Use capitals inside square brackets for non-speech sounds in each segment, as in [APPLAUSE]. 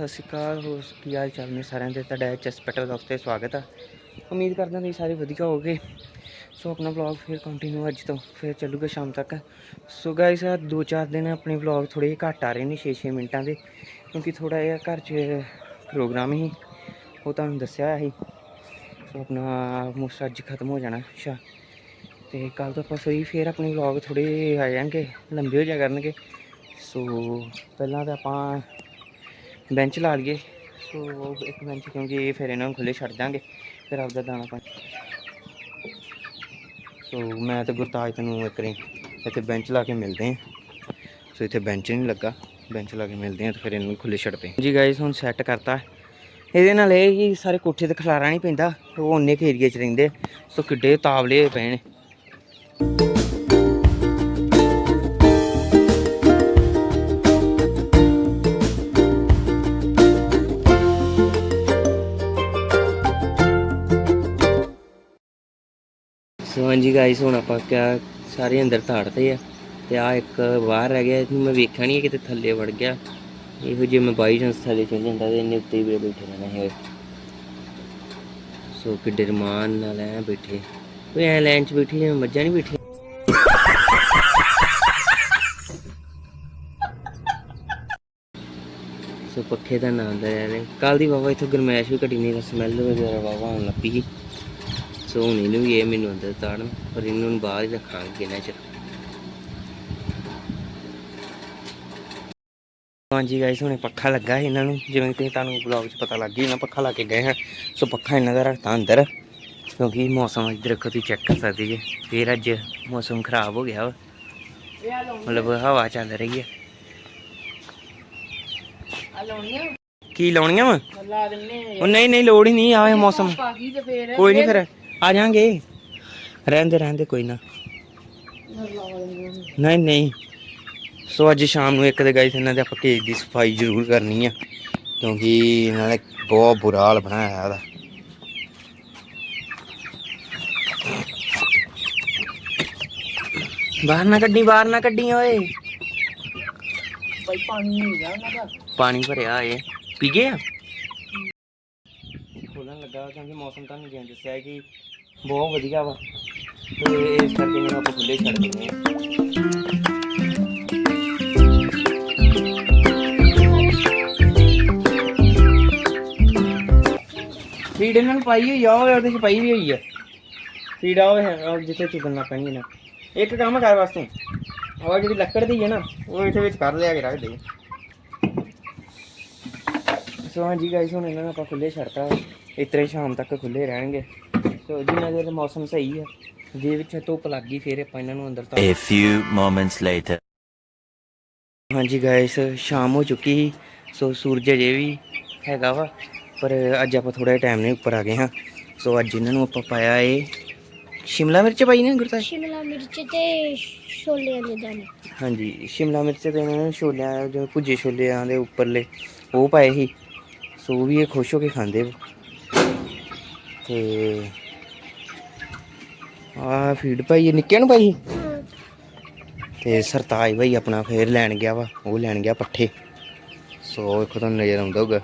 ਸਤਿ ਸ਼੍ਰੀ ਅਕਾਲ ਹੋ ਕੀ ਹਾਲ ਚਾਲ ਨੇ ਸਾਰਿਆਂ ਦੇ? ਤੁਹਾਡਾ ਐਚਐਸ ਪੈਟਲ ਬਲੌਗ ਤੇ ਸਵਾਗਤ ਆ। ਉਮੀਦ ਕਰਦਾ ਤੁਸੀਂ ਸਾਰੇ ਵਧੀਆ ਹੋਵੋਗੇ। ਸੋ ਆਪਣਾ ਵਲੌਗ ਫਿਰ ਕੰਟੀਨਿਊ ਅੱਜ ਤੋਂ, ਫਿਰ ਚੱਲੂਗਾ ਸ਼ਾਮ ਤੱਕ। ਸੋ ਗਾਇਸ ਆ ਦੋ ਚਾਰ ਦਿਨ ਆਪਣੇ ਵਲੌਗ ਥੋੜੇ ਘੱਟ ਆ ਰਹੇ ਨੇ 6-6 ਮਿੰਟਾਂ ਦੇ। ਕਿਉਂਕਿ ਥੋੜਾ ਜਿਹਾ ਘਰ 'ਚ ਪ੍ਰੋਗਰਾਮ ਹੀ ਉਹ ਤੁਹਾਨੂੰ ਦੱਸਿਆ ਸੀ। ਸੋ ਆਪਣਾ ਆਲਮੋਸਟ ਅੱਜ ਖਤਮ ਹੋ ਜਾਣਾ ਅੱਛਾ। ਤੇ ਕੱਲ ਤੋਂ ਆਪਾਂ ਸਹੀ ਫਿਰ ਆਪਣੇ ਵਲੌਗ ਥੋੜੇ ਆ ਜਾਣਗੇ, ਲੰਬੇ ਹੋ ਜਾ ਕਰਨਗੇ। ਸੋ ਪਹਿਲਾਂ ਤਾਂ ਆਪਾਂ ਬੈਂਚ ਲਾ ਲਈਏ। ਸੋ ਇੱਕ ਬੈਂਚ ਕਿਉਂਕਿ ਇਹ ਫਿਰ ਇਹਨਾਂ ਨੂੰ ਖੁੱਲੇ ਛੱਡ ਦਾਂਗੇ। ਫਿਰ ਆਪਦਾ ਦਾਣਾ ਪਾਣੀ। ਸੋ ਮੈਂ ਤੇ ਗੁਰਤਾਜ ਤੈਨੂੰ ਇੱਕ ਰੀ ਇੱਥੇ ਬੈਂਚ ਲਾ ਕੇ ਮਿਲਦੇ ਹਾਂ। ਸੋ ਇੱਥੇ ਬੈਂਚ ਨਹੀਂ ਲੱਗਾ। ਬੈਂਚ ਲਾ ਕੇ ਮਿਲਦੇ ਹਾਂ ਤੇ ਫਿਰ ਇਹਨੂੰ ਖੁੱਲੇ ਛੱਡ ਪਏ ਜੀ ਗਾਇਸ ਹੁਣ ਸੈੱਟ ਕਰਤਾ। ਇਹਦੇ ਨਾਲ ਇਹ ਕਿ ਸਾਰੇ ਕੋਠੇ ਤੇ ਖਲਾਰਾ ਨਹੀਂ ਪੈਂਦਾ। ਉਹ ਉਹਨੇ ਕੁ ਏਰੀਏ 'ਚ ਰਹਿੰਦੇ ਸੋ ਕਿੱਡੇ ਤਾਵਲੇ ਹੋਏ ਪਏ ਨੇ। ਸੋ ਹਾਂਜੀ ਗਾਇਸ ਹੁਣ ਆਪਾਂ ਕਿਆ ਸਾਰੇ ਅੰਦਰ ਤਾੜਦੇ ਆ ਤੇ ਆ ਇੱਕ ਬਾਹਰ ਰਹਿ ਗਿਆ, ਇਹਨੂੰ ਮੈਂ ਵੇਖਿਆ ਨਹੀਂ ਕਿਤੇ ਥੱਲੇ ਵੜ ਗਿਆ। ਇਹੋ ਜੇ ਮੈਂ ਬਾਈ ਚਾਂਸ ਥੱਲੇ ਚਲ ਜਾਂਦਾ ਤੇ ਇਹਨੇ ਉੱਤੇ ਹੀ ਬੈਠੇ ਰਹਿਣਾ ਹੈ ਸੋ ਕਿੱਡੇ ਰਮਾਨ ਨਾਲ ਐ ਬੈਠੇ। ਓਏ ਐ ਲਾਈਨ 'ਚ ਬੈਠੀ ਜਿਵੇਂ ਮੱਝਾਂ ਨਹੀਂ ਬੈਠੀ ਸੋ ਪੱਖੇ ਦਾ ਨਾਂ ਆਉਂਦਾ ਯਾਰ ਕੱਲ ਦੀ ਬਾਬਾ ਇੱਥੋਂ ਗਰਮੈਸ਼ ਵੀ ਘਟੀ ਨਹੀਂ ਤਾਂ ਸਮੈਲ ਵਗੈਰਾ ਬਾਬਾ ਆਉਣ ਲੱਗ ਸੀ। ਹੁਣ ਇਹਨੂੰ ਵੀ ਇਹ ਮੈਨੂੰ ਅੰਦਰ ਤਾੜਨ ਪਰ ਇਹਨੂੰ ਬਾਹਰ ਹੀ ਰੱਖਾਂਗੇ ਕਿੰਨਾ ਚਿਰ। ਹਾਂਜੀ ਗਾਇਸ ਹੁਣੇ ਪੱਖਾ ਲੱਗਾ ਸੀ ਇਹਨਾਂ ਨੂੰ। ਜਿਵੇਂ ਕਿ ਤੁਹਾਨੂੰ ਬਲੌਗ 'ਚ ਪਤਾ ਲੱਗ ਗਿਆ ਨਾ ਪੱਖਾ ਲਾ ਕੇ ਗਏ ਹਾਂ। ਸੋ ਪੱਖਾ ਇਹਨਾਂ ਦਾ ਰੱਖਤਾ ਅੰਦਰ ਕਿਉਂਕਿ ਮੌਸਮ ਅੱਜ ਦੇਖੋ ਤੁਸੀਂ ਚੈੱਕ ਕਰ ਸਕਦੇ ਜੀ। ਫੇਰ ਅੱਜ ਮੌਸਮ ਖਰਾਬ ਹੋ ਗਿਆ ਵਾ। ਮਤਲਬ ਹਵਾ ਚੱਲ ਰਹੀ ਹੈ। ਕੀ ਲਾਉਣੀਆਂ ਵਾ? ਲਾ ਦਿੰਨੇ ਉਹ ਨਹੀਂ ਨਹੀਂ ਲੋੜ ਹੀ ਨਹੀਂ ਆਵੇ ਮੌਸਮ। ਕੋਈ ਨਹੀਂ ਫਿਰ। ਆ ਜਾਾਂਗੇ। ਰਹਿੰਦੇ ਰਹਿੰਦੇ ਕੋਈ ਨਾ। ਨਹੀਂ ਨਹੀਂ। ਸੋ ਅੱਜ ਸ਼ਾਮ ਨੂੰ ਇੱਕ ਦੇ ਗਾਇਸ ਇਹਨਾਂ ਦੇ ਆਪਾਂ ਕੇਜ ਦੀ ਸਫ਼ਾਈ ਜ਼ਰੂਰ ਕਰਨੀ ਆ, ਕਿਉਂਕਿ ਇਹਨਾਂ ਨੇ ਬਹੁਤ ਬੁਰਾ ਹਾਲ ਬਣਾਇਆ ਇਹਦਾ। ਬਾਹਰ ਨਾ ਕੱਢੀ, ਬਾਹਰ ਨਾ ਕੱਢੀ ਓਏ। ਬਈ ਪਾਣੀ ਹੋ ਗਿਆ ਉਹਨਾਂ ਦਾ ਪਾਣੀ ਭਰਿਆ ਏ ਪੀ ਗਏ ਆ? ਖੋਲਣ ਲੱਗਾ, ਕਿਉਂਕਿ ਮੌਸਮ ਤਾਂ ਨਹੀਂ ਦੱਸਿਆ ਕਿ ਬਹੁਤ ਵਧੀਆ ਵਾ। ਤੇ ਇਸ ਕਰਕੇ ਇਹਨੂੰ ਆਪਾਂ ਖੁੱਲੇ ਛੱਡ ਦਿੰਦੇ ਆ। ਫੀਡ ਇਹਨਾਂ ਨੂੰ ਪਾਈ ਹੋਈ ਆ, ਉਹ ਉਹਦੇ ਚ ਪਾਈ ਵੀ ਹੋਈ ਆ। ਫੀਡ ਆ, ਉਹ ਹੈ ਉਹ ਜਿੱਥੇ ਚੁਗਣਾ ਪੈਣੀ ਇਹਨਾਂ ਇੱਕ ਕੰਮ ਕਰ ਵਾਸਤੇ ਉਹ ਜਿਹੜੀ ਲੱਕੜ ਦੀ ਹੈ ਨਾ, ਉਹ ਇੱਥੇ ਵਿੱਚ ਕਰ ਲਿਆ ਕੇ ਰੱਖ ਦੇ। ਸੋ ਹਾਂਜੀ ਗਾਇਸ ਹੁਣ ਇਹਨਾਂ ਨੂੰ ਆਪਾਂ ਖੁੱਲੇ ਛੱਡਤਾ ਇਤਰੇ ਸ਼ਾਮ ਤੱਕ ਖੁੱਲੇ ਰਹਿਣਗੇ। ਸੋ ਜਿੰਨਾ ਦੇਰ ਮੌਸਮ ਸਹੀ ਹੈ ਜੇ ਵਿੱਚ ਧੁੱਪ ਲੱਗ ਗਈ ਫਿਰ ਆਪਾਂ ਇਹਨਾਂ ਨੂੰ ਅੰਦਰ ਤਾਂ A few moments later. ਹਾਂਜੀ ਗਾਇਸ ਸ਼ਾਮ ਹੋ ਚੁੱਕੀ ਸੀ ਸੋ ਸੂਰਜ ਅਜੇ ਵੀ ਹੈਗਾ ਵਾ ਪਰ ਅੱਜ ਆਪਾਂ ਥੋੜਾ ਟਾਈਮ ਨਾਲ ਉੱਪਰ ਆ ਗਏ ਹਾਂ। ਸੋ ਅੱਜ ਇਹਨਾਂ ਨੂੰ ਆਪਾਂ ਪਾਇਆ ਏ ਸ਼ਿਮਲਾ ਮਿਰਚ ਪਾਈ ਨੇ ਗੁਰਤਾ ਸ਼ਿਮਲਾ ਮਿਰਚ ਤੇ ਛੋਲਿਆਂ ਦੇ ਦਾਣੇ। ਹਾਂਜੀ ਸ਼ਿਮਲਾ ਮਿਰਚ ਤੇ ਇਹਨਾਂ ਨੇ ਛੋਲਿਆਂ ਜੋ ਭੁੱਜੇ ਛੋਲਿਆਂ ਦੇ ਉੱਪਰਲੇ ਉਹ ਪਾਏ ਸੀ। ਸੋ ਉਹ ਵੀ ਇਹ ਖੁਸ਼ ਹੋ ਕੇ ਖਾਂਦੇ ਵਾ। ਤੇ ਆ ਫੀਡ ਪਾਈ ਹੈ, ਨਿੱਕਿਆਂ ਨੂੰ ਪਾਈ ਸੀ? ਤੇ ਸਰਤਾਜ ਭਾਈ ਆਪਣਾ ਫੇਰ ਲੈਣ ਗਿਆ ਵਾ ਉਹ ਲੈਣ ਗਿਆ ਪੱਠੇ। ਸੋ ਵੇਖੋ ਤੁਹਾਨੂੰ ਨਜ਼ਰ ਆਉਂਦਾ ਹੋਊਗਾ।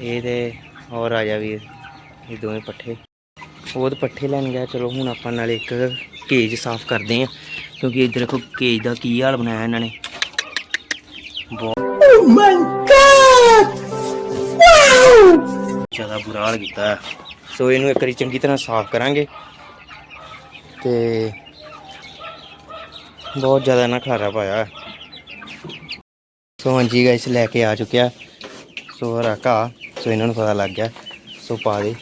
ਇਹ ਤੇ ਹੋਰ ਰਾਜਾ ਵੀਰ ਇਹ ਦੋਵੇਂ ਪੱਠੇ। ਉਹ ਤਾਂ ਪੱਠੇ ਲੈਣ ਗਿਆ ਚਲੋ ਹੁਣ ਆਪਾਂ ਨਾਲ ਇੱਕ ਕੇਜ ਸਾਫ਼ ਕਰਦੇ ਆਂ ਕਿਉਂਕਿ ਇੱਧਰ ਦੇਖੋ ਕੇਜ ਦਾ ਕੀ ਹਾਲ ਬਣਾਇਆ ਇਹਨਾਂ ਨੇ। ਬਹੁਤ ਜ਼ਿਆਦਾ ਬੁਰਾ ਹਾਲ ਕੀਤਾ। ਹੈ। ਸੋ ਇਹਨੂੰ ਇੱਕ ਵਾਰੀ ਚੰਗੀ ਤਰ੍ਹਾਂ ਸਾਫ਼ ਕਰਾਂਗੇ ਤੇ ਬਹੁਤ ਜ਼ਿਆਦਾ ਨਾ ਖਲਾਰਾ ਪਾਇਆ ਸੋ ਹਾਂਜੀ ਗਾਇਸ ਲੈ ਕੇ ਆ ਚੁੱਕਿਆ। ਸੋ ਹਰਾ ਘਾਹ ਸੋ ਇਹਨਾਂ ਨੂੰ ਪਤਾ ਲੱਗ ਗਿਆ। ਸੋ ਪਾ ਦੇ।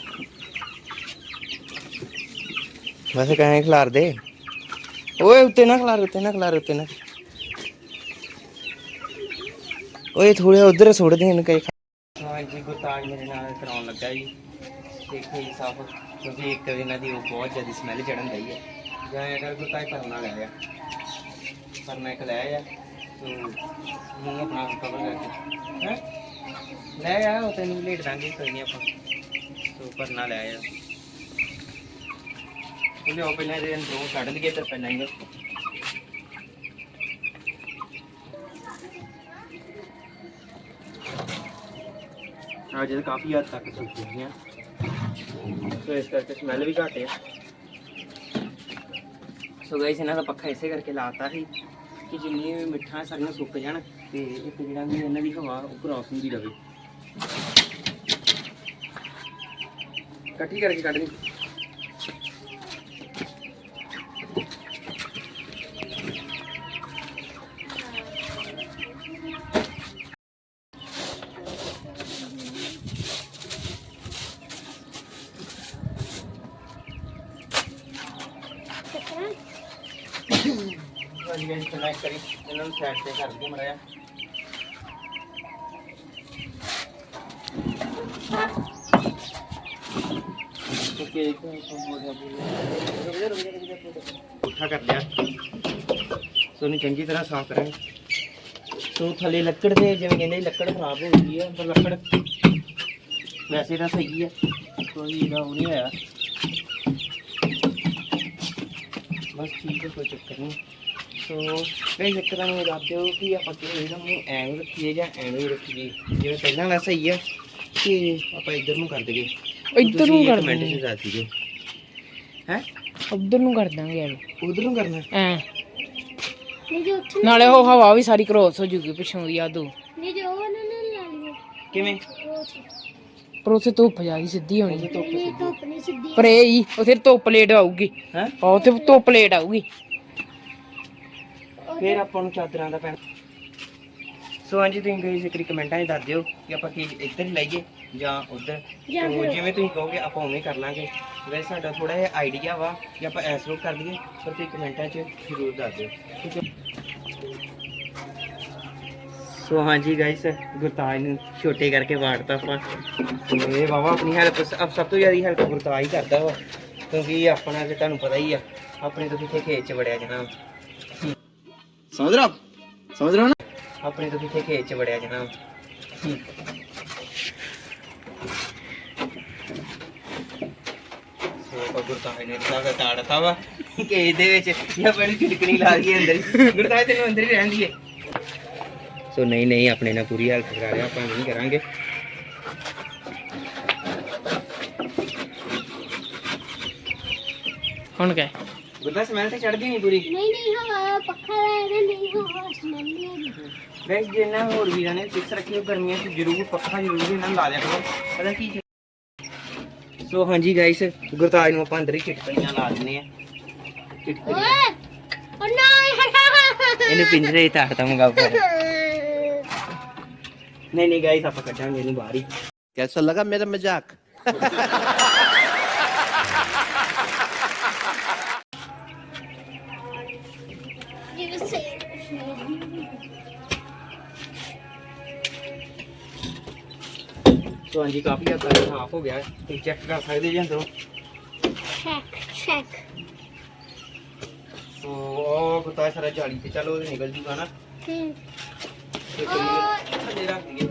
ਵੈਸੇ ਕਹਾਂ ਖਿਲਾਰ ਦੇ? ਓਏ, ਉੱਤੇ ਨਾ ਖਿਲਾਰ, ਉੱਤੇ ਨਾ ਖਿਲਾਰ, ਉੱਤੇ ਨਾ। ਓਏ ਥੋੜੇ ਉਧਰ ਸੁੱਟ ਦੇ, ਇਹਨੂੰ ਕਈ ਹਾਂਜੀ, ਗੁਰਤਾਜ ਮੇਰੇ ਨਾਲ ਕਰਾਉਣ ਲੱਗਾ ਜੀ। ਦੇਖੋ ਜੀ ਸਾਫ਼ ਕਿਉਂਕਿ ਇੱਕ ਇਹਨਾਂ ਦੀ ਉਹ ਬਹੁਤ ਜ਼ਿਆਦਾ ਸਮੈਲ ਚੜਨ ਦਈ ਹੈ। ਜਾਂ ਅਗਰ ਗੁਰਤਾਜ ਪਰਨਾ ਲੈ ਆ ਪਰਨਾ ਇੱਕ ਲੈ ਆ ਤੋ ਮੂੰਹ ਆਪਣਾ ਕਵਰ ਕਰਕੇ। ਹੈ? ਲੈ ਆ, ਉਹ ਤੈਨੂੰ ਲੇਟ ਦਾਂਗੇ, ਕੋਈ ਨਹੀਂ ਆਪਾਂ। ਤੋ ਪਰਨਾ ਲੈ ਆ। ਉਹਨੇ ਉਹ ਪਹਿਲਾਂ ਇਹਦੇ ਅੰਦਰੋਂ ਕੱਢ ਲਈਏ ਤਾਂ ਪਹਿਲਾਂ ਹੀ ਅੱਜ ਤਾਂ ਕਾਫੀ ਹੱਦ ਤੱਕ ਸੁੱਕ ਗਈਆਂ। ਸੋ ਇਸ ਕਰਕੇ ਸਮੈਲ ਵੀ ਘੱਟ ਆ ਸੋ ਗਾਇਸ, ਇਹਨਾਂ ਦਾ ਪੱਖਾ ਇਸੇ ਕਰਕੇ ਲਾਤਾ ਸੀ ਕਿ ਜਿੰਨੀ ਵੀ ਮਿੱਠਾਂ ਸਾਰੀਆਂ ਸੁੱਕ ਜਾਣ ਤੇ ਇੱਕ ਜਿਹੜਾ ਵੀ ਇਹਨਾਂ ਦੀ ਹਵਾ, ਉਹ ਕ੍ਰਾਸ ਹੁੰਦੀ ਰਵੇ। ਇਕੱਠੀ ਕਰਕੇ ਕੱਢਣੀ ਇਹਨਾਂ ਨੂੰ ਸਾਈਡ ਤੇ ਕਰ ਦਈਏ ਕਰ ਲਿਆ। ਸੋ ਇਹਨੂੰ ਚੰਗੀ ਤਰ੍ਹਾਂ ਸਾਫ਼ ਕਰਾਂਗੇ। ਸੋ ਥੱਲੇ ਲੱਕੜ ਦੇ ਜਿਵੇਂ ਕਹਿੰਦੇ ਲੱਕੜ ਖਰਾਬ ਹੋ ਗਈ ਹੈ ਪਰ ਲੱਕੜ ਵੈਸੇ ਤਾਂ ਸਹੀ ਹੈ ਕੋਈ ਇਹਦਾ ਉਹ ਨਹੀਂ ਹੋਇਆ। ਬਸ ਠੀਕ ਹੈ ਕੋਈ ਚੱਕਰ ਨਹੀਂ। ਸੋ ਗਾਇਸ ਇੱਕ ਤਾਂ ਮੈਨੂੰ ਦੱਸ ਦਿਓ ਕਿ ਆਪਾਂ ਕਿਹੜੇ ਇਹਨਾਂ ਨੂੰ ਐਵੇਂ ਰੱਖੀਏ ਜਾਂ ਐਵੇਂ ਰੱਖੀਏ। ਜਿਵੇਂ ਪਹਿਲਾਂ ਵਾਲਾ ਸਹੀ ਹੈ ਕਿ ਆਪਾਂ ਇੱਧਰ ਨੂੰ ਕਰ ਦਈਏ। ਇੱਧਰ ਨੂੰ ਕਰ ਕਮੈਂਟ ਚ ਦੱਸ ਦਿਓ। ਹੈ? ਉੱਧਰ ਨੂੰ ਕਰ ਦਾਂਗੇ ਐਵੇਂ ਉਧਰ ਨੂੰ ਕਰਨਾ? ਐ। ਨਾਲੇ ਉਹ ਹਵਾ ਵੀ ਸਾਰੀ ਕ੍ਰੋਸ ਹੋ ਜੂਗੀ ਪਿੱਛੋਂ ਦੀ ਆਦੂ ਨਹੀਂ ਜੋ ਉਹ ਨਾ ਨਾ ਲਾ ਲਿਓ ਕਿਵੇਂ। ਪਰ ਉੱਥੇ ਧੁੱਪ ਜਾ ਗਈ ਸਿੱਧੀ ਹੋਣੀ ਧੁੱਪ ਨਹੀਂ ਧੁੱਪ ਨਹੀਂ ਸਿੱਧੀ। ਪਰ ਇਹ ਹੀ ਉੱਥੇ ਧੁੱਪ ਲੇਟ ਆਊਗੀ। ਹੈ? ਆ ਉੱਥੇ ਧੁੱਪ ਲੇਟ ਆਊਗੀ। ਫਿਰ ਆਪਾਂ ਨੂੰ ਚਾਦਰਾਂ ਦਾ ਪੈਣਾ। ਸੋ ਹਾਂਜੀ ਤੁਸੀਂ ਗਾਇਸ ਇੱਕ ਕਮੈਂਟਾਂ 'ਚ ਦੱਸ ਦਿਓ ਕਿ ਆਪਾਂ ਕੀ ਇੱਧਰ ਹੀ ਲਾਈਏ ਜਾਂ ਉੱਧਰ। ਸੋ ਜਿਵੇਂ ਤੁਸੀਂ ਕਹੋਗੇ ਆਪਾਂ ਉਵੇਂ ਕਰ ਲਾਂਗੇ। ਵੈਸੇ ਸਾਡਾ ਥੋੜਾ ਜਿਹਾ ਆਈਡੀਆ ਵਾ ਕਿ ਆਪਾਂ ਐਸ ਰੋਕ ਕਰ ਦਈਏ ਪਰ ਤੁਸੀਂ ਕਮੈਂਟਾਂ 'ਚ ਜ਼ਰੂਰ ਦੱਸ ਦਿਓ। ਠੀਕ ਹੈ? ਸੋ ਹਾਂਜੀ ਗਾਇਸ ਗੁਰਤਾਜ ਨੂੰ ਛੋਟੇ ਕਰਕੇ ਵਾੜਤਾ ਆਪਾਂ। ਇਹ ਬਾਬਾ ਆਪਣੀ ਹੈਲਪ ਸਭ ਤੋਂ ਜ਼ਿਆਦਾ ਹੈਲਪ ਗੁਰਤਾਜ ਹੀ ਕਰਦਾ ਵਾ ਕਿਉਂਕਿ ਆਪਣਾ ਤੇ ਤੁਹਾਨੂੰ ਪਤਾ ਹੀ ਆ ਆਪਣੇ ਤੋਂ ਕਿੱਥੇ ਖੇਤ ਵੜਿਆ ਜਨਾਬ ਸਮਝ ਰਹਾ ਸਮਝ ਰਹਾ ਆਪਣੇ ਤੋਂ ਕਿੱਥੇ ਖੇਤ ਵੜਿਆ ਜਨਾਬ ਗੁਰਤਾਜ ਨੇ ਸਾਗਾ ਤਾੜਤਾ ਵਾ ਕਿ ਇਹਦੇ ਵਿੱਚ ਜਾਂ ਪਹਿਲੀ ਟਿਕਣੀ ਲਾ ਦਈਏ ਅੰਦਰ ਗੁਰਤਾਜ ਤੈਨੂੰ ਅੰਦਰ ਹੀ ਰਹਿੰਦੀ ਦਈਏ। ਸੋ ਨਹੀਂ ਨਹੀਂ ਆਪਣੇ ਨਾਲ ਪੂਰੀ ਹੈਲਪ ਕਰਾ ਰਿਹਾ ਆਪਾਂ ਨਹੀਂ ਕਰਾਂਗੇ। ਹੁਣ ਕਹਿ ਗੁਰਦਾਸ ਸਮੈਲ ਤੇ ਚੜਦੀ ਨਹੀਂ ਪੂਰੀ? ਨਹੀਂ ਨਹੀਂ ਹਵਾ ਪੱਖਾ ਲਾਇਆ ਨਹੀਂ ਹਵਾ ਸਮੈਲ ਨਹੀਂ ਆ ਰਹੀ ਗੈਸ ਜਿੰਨਾ ਹੋਰ ਵੀਰਾਂ ਨੇ ਫਿਕਸ ਰੱਖੀ ਗਰਮੀਆਂ 'ਚ ਜ਼ਰੂਰ ਪੱਖਾ ਜ਼ਰੂਰ ਇਹਨਾਂ ਨੂੰ ਲਾ ਦਿਆ ਕਰੋ। ਪਤਾ ਕੀ ਸੋ ਹਾਂਜੀ ਗਾਇਸ ਗੁਰਤਾਜ ਨੂੰ ਆਪਾਂ ਅੰਦਰ ਹੀ ਚਿਟਕਣੀਆਂ ਲਾ ਦਿੰਨੇ ਆ ਚਿਟਕਣੀਆਂ ਓਏ ਉਹ ਨਹੀਂ ਇਹਨੂੰ ਪਿੰਜਰੇ 'ਚ ਤਾੜਤਾ ਮੰਗਾ ਪਰ [LAUGHS] ਨਹੀਂ ਨਹੀਂ ਗਾਇਸ ਆਪਾਂ ਕੱਢਾਂਗੇ ਇਹਨੂੰ ਬਾਹਰ ਹੀ कैसा लगा मेरा मजाक ਜਿਵੇਂ ਸੇ ਸੋ ਹਾਂਜੀ ਕਾਫੀ ਹੱਦ ਤੱਕ ਸਾਫ਼ ਹੋ ਗਿਆ ਤੁਸੀਂ ਚੈੱਕ ਕਰ ਸਕਦੇ ਜੀ ਅੰਦਰੋਂ ਚੈੱਕ ਚੈੱਕ ਸੋ ਉਹ ਗੁਰਤਾਜ ਸਾਰਾ ਜਾਲੀ ਤੇ ਚੱਲ ਉਹ ਤੇ ਨਿਕਲ ਜੂਗਾ ਨਾ ਹੂੰ ਤੇ ਚਲੀਏ ਥੱਲੇ ਰੱਖ ਦਈਏ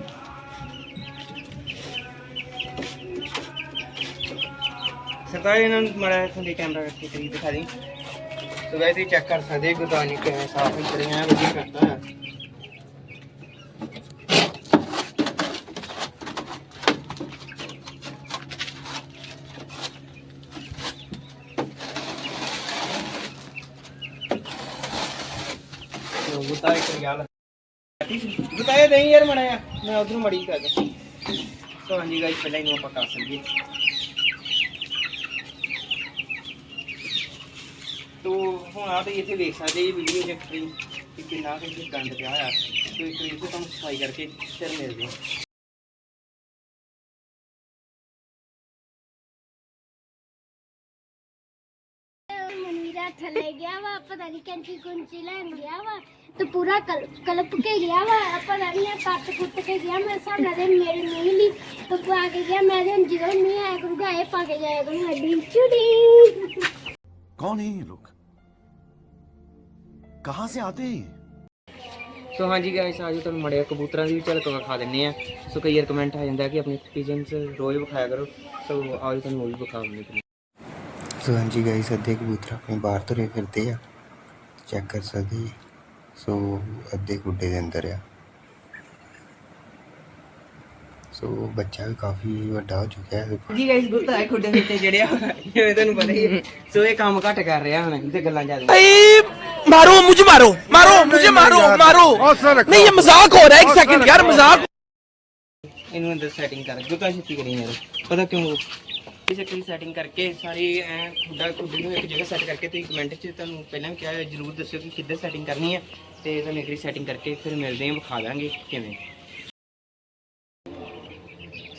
ਸਰਦਾਰ ਇਹਨਾਂ ਨੂੰ ਮੜਾ ਥੱਲੇ ਕੈਮਰਾ ਰੱਖ ਕੇ ਦਿਖਾ ਦੇ ਸੋ ਵੈਸੇ ਚੈੱਕ ਕਰ ਸਕਦੇ ਹੋ ਕਿਵੇਂ ਸਾਫ਼ ਕਰੀਆਂ ਵਧੀਆ ਕਰਦਾ ਹੈ ਸੋ ਗੁਰਦਾਨ ਇੱਕ ਗੱਲ ਨਹੀਂ ਯਾਰ ਮੜਾ ਮੈਂ ਉਧਰ ਮੜੀ ਕਰ ਸੋ ਹਾਂਜੀ ਗਾਇਸ ਪਹਿਲਾਂ ਇਹਨੂੰ ਆਪਾਂ ਕਰ ਸਕੀਏ। ਤੋ ਹੁਣ ਆ ਤੇ ਇੱਥੇ ਵੇਖ ਸਕਦੇ ਜੀ ਵੀਡੀਓ ਚ ਕਿ ਕਿ ਕਿੰਨਾ ਕੁ ਇੱਥੇ ਗੰਦ ਪਿਆ ਹੋਇਆ। ਤੋ ਇੱਕ ਵਾਰੀ ਤੁਹਾਨੂੰ ਸਫ਼ਾਈ ਕਰਕੇ ਫਿਰ ਮਿਲਦੇ ਹਾਂ। ਥੱਲੇ ਗਿਆ ਵਾ ਪਤਾ ਨਹੀਂ ਕੰਚੀ ਕੁੰਚੀ ਲੈਣ ਗਿਆ ਵਾ। ਵਕਤ ਪੂਰਾ ਕਲ- ਕਲਪ ਕੇ ਗਿਆ ਵਾ ਆਪਾਂ ਮੈਂ ਵੀ ਕੱਟ ਕੁੱਟ ਕੇ ਗਿਆ ਮੈਂ ਸਾਹਮਣੇ ਦੇ ਮੇਰੇ ਮੀਂਹ ਲਈ ਪਾ ਕੇ ਗਿਆ ਮੈਂ ਤੇ ਜਦੋਂ ਮੀਂਹ ਆਇਆ ਕਰੂਗਾ ਇਹ ਪਾ ਕੇ ਜਾਇਆ ਕਰੂੰ ਹੱਡੀ ਚੁੜੀ। ਕੌਣ ਹੈ ਇਹ ਲੋਕ? ਕਹਾਂ ਸੇ ਆਤੇ ਹੈ? ਇਹ? ਸੋ ਹਾਂਜੀ ਗਾਇਸ ਅੱਜ ਤੁਹਾਨੂੰ ਮੜੇ ਕਬੂਤਰਾਂ ਦੀ ਵੀ ਝਲਕ ਵਿਖਾ ਦਿੰਨੇ ਆ ਸੋ ਕਈ ਵਾਰ ਕਮੈਂਟ ਆ ਜਾਂਦਾ ਕਿ ਆਪਣੇ ਪਿਜਨਸ ਰੋਜ਼ ਵਿਖਾਇਆ ਕਰੋ। ਸੋ ਅੱਜ ਤੁਹਾਨੂੰ ਉਹ ਵੀ ਵਿਖਾਉਂਦੇ ਹਾਂ। ਸੋ ਹਾਂਜੀ ਗਾਈਸ ਅੱਧੇ ਕਬੂਤਰ ਆਪਣੇ ਬਾਹਰ ਤੁਰੇ ਫਿਰਦੇ ਆ। ਚੈੱਕ ਕਰ ਸਕਦੇ ਜੀ ਸੋ ਅੱਧੇ ਗੁੱਡੇ ਦੇ ਅੰਦਰ ਆ। ਸੋ ਬੱਚਾ ਵੀ ਕਾਫੀ ਵੱਡਾ ਹੋ ਚੁੱਕਿਆ ਹੈ। ਜੀ ਗਾਇਸ ਗੁੱਸਾ ਹੈ ਖੁੱਡੇ ਵਿੱਚ ਜਿਹੜਿਆ ਜਿਵੇਂ ਤੁਹਾਨੂੰ ਪਤਾ ਹੀ ਹੈ ਸੋ ਇਹ ਕੰਮ ਘੱਟ ਕਰ ਰਿਹਾ ਹੁਣ ਤੇ ਗੱਲਾਂ ਜ਼ਿਆਦਾ। ਏ ਮਾਰੋ ਮੈਨੂੰ ਮਾਰੋ ਮਾਰੋ ਮੈਨੂੰ ਮਾਰੋ ਮਾਰੋ। ਨਹੀਂ ਇਹ ਮਜ਼ਾਕ ਹੋ ਰਿਹਾ ਇੱਕ ਸੈਕਿੰਡ ਯਾਰ ਮਜ਼ਾਕ। ਇਹਨੂੰ ਅੰਦਰ ਸੈਟਿੰਗ ਕਰ ਗੁੱਸਾ ਛੇਤੀ ਕਰੀ ਮੇਰੇ। ਪਤਾ ਕਿਉਂ? ਇਸ ਚੱਕਰੀ ਸੈਟਿੰਗ ਕਰਕੇ ਸਾਰੀ ਐ ਖੁੱਡਾ ਖੁੱਡੀ ਨੂੰ ਇੱਕ ਜਗ੍ਹਾ ਸੈੱਟ ਕਰਕੇ ਤੁਸੀਂ ਕਮੈਂਟ 'ਚ ਤੁਹਾਨੂੰ ਪਹਿਲਾਂ ਵੀ ਕਿਹਾ ਜਰੂਰ ਦੱਸਿਓ ਕਿ ਕਿੱਦਾਂ ਸੈਟਿੰਗ ਕਰਨੀ ਹੈ ਤੇ ਤੁਹਾਨੂੰ ਇੱਕ ਸੈਟਿੰਗ ਕਰਕੇ ਫਿਰ ਮਿਲਦੇ ਹਾਂ, ਵਿਖਾ ਦਾਂਗੇ ਕਿਵੇਂ।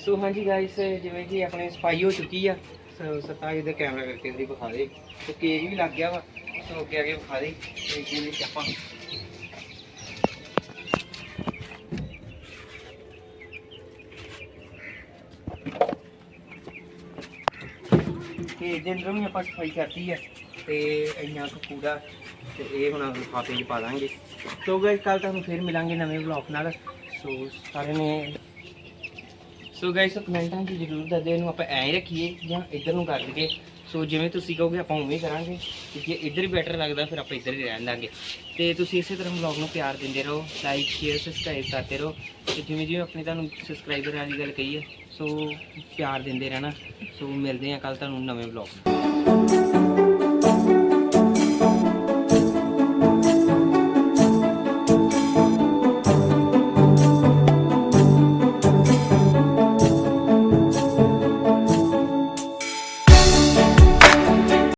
ਸੋ ਹਾਂਜੀ ਗਾਇਸ ਜਿਵੇਂ ਕਿ ਆਪਣੇ ਸਫ਼ਾਈ ਹੋ ਚੁੱਕੀ ਆ ਸੋ ਸਤਾਈ ਦੇ ਕੈਮਰਾ ਕਰਕੇ ਇਹਦੀ ਵਿਖਾ ਦੇ। ਤੇ ਕੇਕ ਵੀ ਲੱਗ ਗਿਆ ਵਾ ਸੋ ਅੱਗੇ ਅੱਗੇ ਵਿਖਾ ਦੇ, ਤੇ ਜਿਹਦੇ ਆਪਾਂ ਤੇ ਅੰਦਰੋਂ ਵੀ ਆਪਾਂ ਸਫ਼ਾਈ ਕਰਤੀ ਹੈ ਤੇ ਇੰਨਾ ਕੁ ਕੂੜਾ ਤੇ ਇਹ ਹੁਣ ਲਿਫਾਫੇ 'ਚ ਪਾ ਦਾਂਗੇ। ਸੋ ਗਾਇਸ ਕੱਲ ਤੁਹਾਨੂੰ ਫਿਰ ਮਿਲਾਂਗੇ ਨਵੇਂ ਵਲੌਗ ਨਾਲ। ਸੋ ਸਾਰੇ ਨੇ ਸੋ ਗਾਇਸ ਕਮੈਂਟਾਂ 'ਚ ਜ਼ਰੂਰ ਦੱਸ ਦਿਓ, ਇਹਨੂੰ ਆਪਾਂ ਐਂ ਹੀ ਰੱਖੀਏ ਜਾਂ ਇੱਧਰ ਨੂੰ ਕਰ ਦਈਏ ਸੋ ਜਿਵੇਂ ਤੁਸੀਂ ਕਹੋਗੇ, ਆਪਾਂ ਉਵੇਂ ਕਰਾਂਗੇ ਤੇ ਜੇ ਇੱਧਰ ਹੀ ਬੈਟਰ ਲੱਗਦਾ, ਫਿਰ ਆਪਾਂ ਇੱਧਰ ਹੀ ਰਹਿਣ ਲਾਂਗੇ ਤੇ ਤੁਸੀਂ ਇਸੇ ਤਰ੍ਹਾਂ ਵਲੌਗ ਨੂੰ ਪਿਆਰ ਦਿੰਦੇ ਰਹੋ ਲਾਈਕ ਸ਼ੇਅਰ ਸਬਸਕ੍ਰਾਈਬ ਕਰਦੇ ਰਹੋ। ਤੇ ਜਿਵੇਂ ਜਿਵੇਂ ਆਪਣੇ ਤੁਹਾਨੂੰ ਸਬਸਕ੍ਰਾਈਬਰ ਵਾਲੀ ਗੱਲ ਕਹੀ ਹੈ ਸੋ ਪਿਆਰ ਦਿੰਦੇ ਰਹਿਣਾ। ਸੋ ਮਿਲਦੇ ਹਾਂ ਕੱਲ ਤੁਹਾਨੂੰ ਨਵੇਂ ਵਲੌਗ